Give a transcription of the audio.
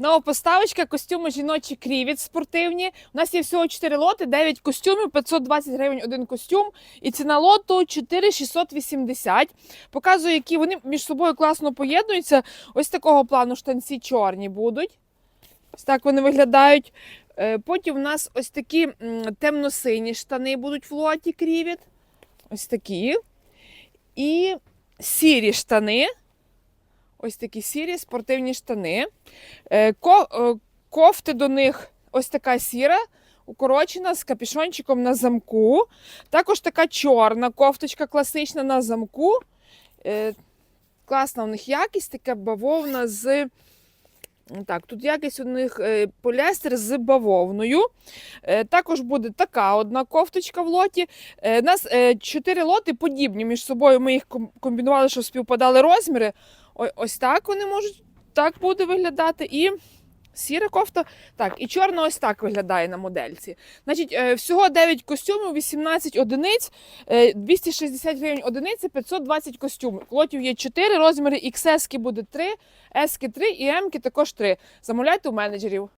Нова поставочка, костюми жіночі крівіт спортивні. У нас є всього 4 лоти, 9 костюмів, 520 гривень один костюм. І ціна лоту 4680. Показую, які вони між собою класно поєднуються. Ось такого плану штанці чорні будуть. Ось так вони виглядають. Е, Потім у нас ось такі темно-сині штани будуть в лоті крівіт. Ось такі. І сірі штани. Ось такі сірі спортивні штани. Е, е, Кофти до них ось така сіра, укорочена з капішончиком на замку. Також така чорна кофточка класична на замку. Е, Класна у них якість, така бавовна з. Так, тут якість у них е, поліестер з бавовною. Е, Також буде така одна кофточка в лоті. Е, У нас чотири лоти подібні між собою. Ми їх комбінували, щоб співпадали розміри. Ось так вони можуть так буде виглядати. І сіра кофта. Так, і чорна ось так виглядає на модельці. Значить, е, всього 9 костюмів, 18 одиниць, е, 260 гривень одиниця, 520 костюмів. Клотів є 4, розміри XS буде 3, S 3 і M також 3. Замовляйте у менеджерів.